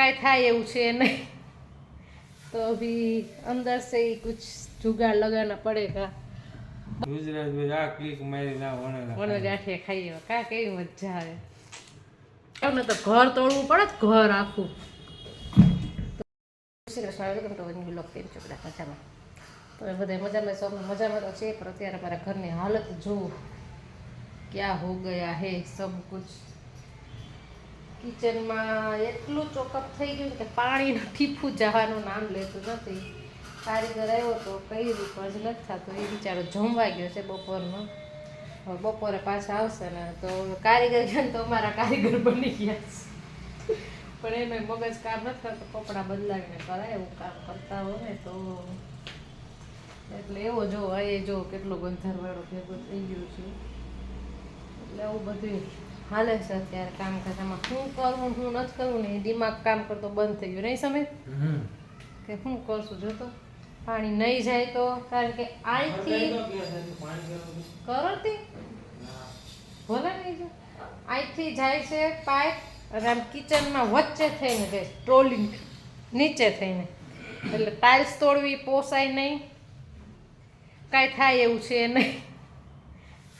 કાંઈ થાય એવું છે નહીં તો અભી અંદર से ही कुछ जुगाड़ लगाना पड़ेगा ગુજરાત ભાઈ આ ક્લિક મારી ના વણેલા મને ગાંઠિયા ખાઈએ કા કેવી મજા આવે તમને તો ઘર તોડવું પડે જ ઘર આખું Shri Krishna welcome to one blog કેમ છો બધા મજામાં તમે બધા મજામાં સૌ મજામાં તો છે પણ અત્યારે મારા ઘરની હાલત જુઓ ક્યાં હો ગયા હે સબ કુછ કિચનમાં એટલું ચોકઅપ થઈ ગયું કે પાણીનું ટીપું જવાનું નામ લેતું નથી. કારીગર આવ્યો તો કઈ રીતે જ નથી થતું. એ બિચારો જમવા ગયો છે બપોરનો. બપોરે પાછા આવશે ને તો કારીગર ગયા ને તો અમારા કારીગર બની ગયા છે. પણ એને મગજ કામ નથી કરતો, કપડાં બદલાવીને કરાય એવું કામ કરતા હોય ને તો એટલે એવો જો એ જો કેટલો ગંધર્વાળો ભેગો થઈ ગયો છે. એટલે આવું બધું હાલે છે અત્યારે કામ કરવામાં શું કરવું શું નથી કરવું ને એ દિમાગ કામ કરતો બંધ થઈ ગયું. નહીં સમય કે શું કરશું? જો તો પાણી નહીં જાય તો કારણ કે અહીંથી તે ભલે નહીં જો. અહીંથી જાય છે પાઇપ અને આમ કિચનમાં વચ્ચે થઈને જાય ટ્રોલિંગ નીચે થઈને. એટલે ટાઇલ્સ તોડવી પોસાય નહીં. કાંઈ થાય એવું છે નહીં.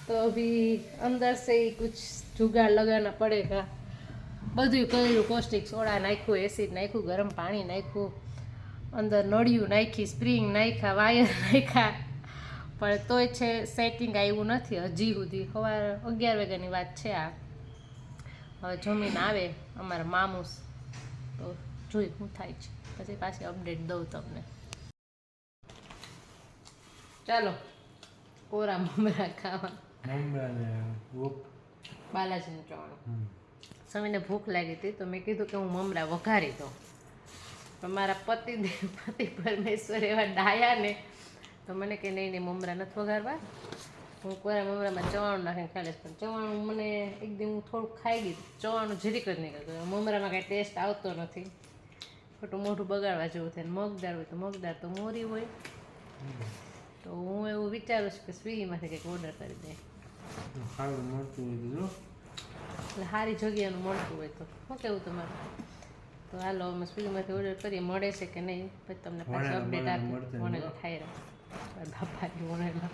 તો અભી અંદર से ही कुछ जुगाड़ लगाना पड़ेगा બધું કર્યું કોસ્ટિક સોડા નાખ્યું એસિડ નાખ્યું ગરમ પાણી નાખ્યું અંદર નળિયું નાખી સ્પ્રિંગ નાખ્યા વાયર નાખ્યા પણ તોય છે સેટિંગ આવ્યું નથી હજી સુધી સવાર અગિયાર વાગ્યાની વાત છે આ હવે જમીન આવે અમારા મામૂસ તો જોઈ શું થાય છે પછી પાછી અપડેટ દઉં તમને ચાલો કોરા મમરા ખાવા મમરા ને ઉપ બાલાજીનું ચવાણું સ્વામીને ભૂખ લાગી હતી તો મેં કીધું કે હું મમરા વઘારી દઉં. પણ મારા પતિ પતિ પરમેશ્વર એવા ડાયા ને તો મને કે નહીં નહીં મમરા નથી વઘારવા. હું કોરા મમરામાં ચવાણું નાખીને ખાલી પણ ચવાણું મને એકદમ હું થોડુંક ખાઈ ગઈ ચવાણું જીરીક જ નીકળતું મમરામાં કાંઈ ટેસ્ટ આવતો નથી. ખોટું મોઢું બગાડવા જેવું થાય ને મગદાળ હોય તો મગદાળ તો મોરી હોય. તો હું એવું વિચારું છું કે સ્વિગીમાંથી કંઈક ઓર્ડર કરી દે. સારું મળતું હોય તો જો એટલે સારી જગ્યાનું મળતું હોય તો શું કેવું તમારું તો હાલો અમે સ્વિગીમાંથી ઓર્ડર કરીએ મળે છે કે નહીં પછી તમને પાછું વણેલા અપડેટ મળે, આપી મળશે વણેલા ખાઈ રહ્યા બાપાની વણેલા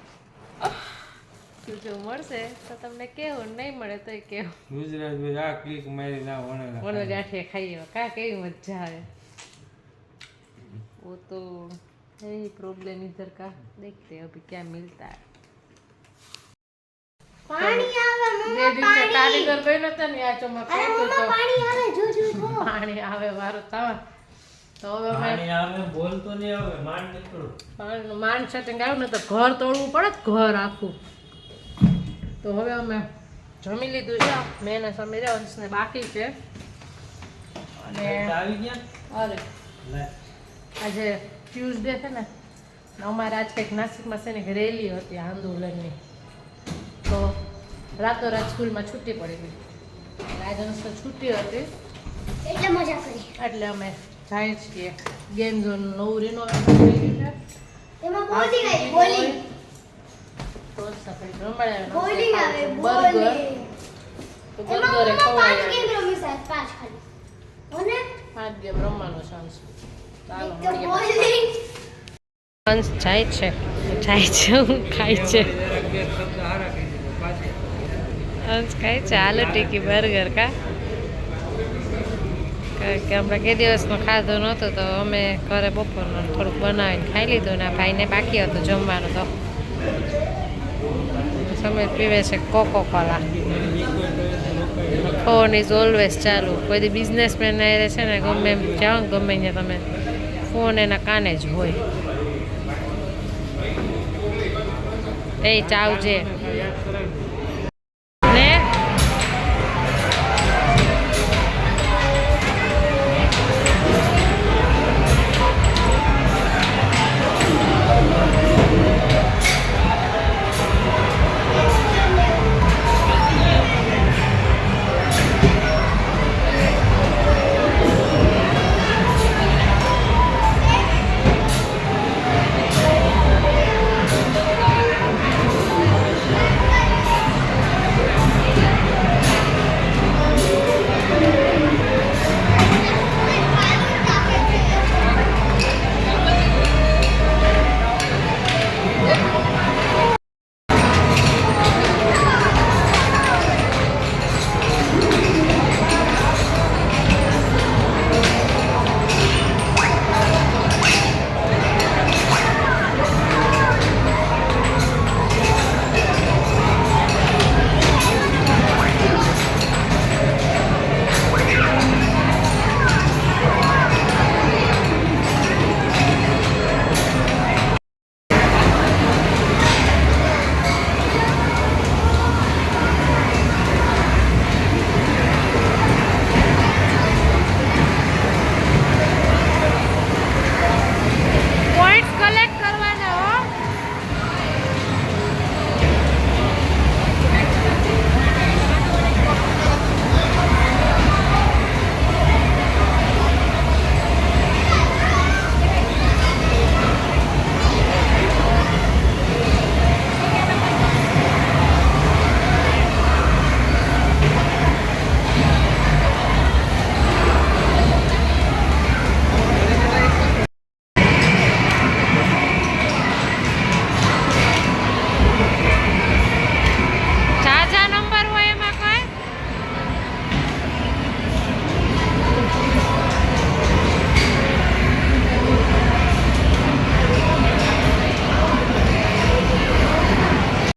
તો જો મળશે તો તમને કેવું નહીં મળે તોય કેવું ગુજરાત ભાઈ આ ક્લિક મારી ના વણેલા વણો ગાંઠિયા ખાઈએ કા કેવી મજા આવે वो तो है ही प्रॉब्लम इधर का देखते हैं अभी क्या मिलता है પાણી આવે બે દિવસે કારીગર બન્યો નતા ને આ ચોમાં ફેંક્યું તો પાણી આવે જો જો જો. પાણી આવે વારો તાવ તો હવે પાણી આવે બોલતો નહીં આવે માંડ નીકળું. પાણીનું માંડ સેટિંગ આવ્યું ને તો ઘર તોડવું પડે ઘર આખું. તો હવે અમે જમી લીધું છે. મેં ને સમીર અંશને બાકી છે. અને આવી ગયા? અરે આજે ટ્યુઝડે છે ને ને અમારે આજ કંઈક નાસિકમાં છે ને એક રેલી હતી આંદોલનની. તો રાતોરાત સ્કૂલમાં છુટ્ટી પડી ગઈ. આજે છૂટી છુટ્ટી હતી. એટલે મજા કરી. એટલે અમે જાય છીએ. ગેમ ઝોન નવું રિનોવેશન થઈ ગયું છે. એમાં બોલિંગ ગઈ બોલિંગ તો જ આપણે બોલિંગ આવે બર્ગર. બોલિંગ તો બર્ગર મમ્મા પાંચ ગેમ રમી સાહેબ પાંચ ખાલી. અને પાંચ ગેમ રમવાનો ચાન્સ ચાલો બોલિંગ જાય છે. જાય છે હું ખાય છે. અંશ ખાય છે ટીકી બર્ગર કા. કારણ કે હમણાં કે દિવસનો ખાધો નહોતો તો અમે ઘરે બપોરનું થોડુંક બનાવીને ખાઈ લીધું ને આ ભાઈને બાકી હતું જમવાનું તો. સમય પીવે છે Coca Cola phone is always ચાલુ. કોઈ બિઝનેસમેન રહે છે ને, ગમે એમ જાઓ ગમે ત્યાં તમે ફોન એના કાને જ હોય. એ ચાવજે.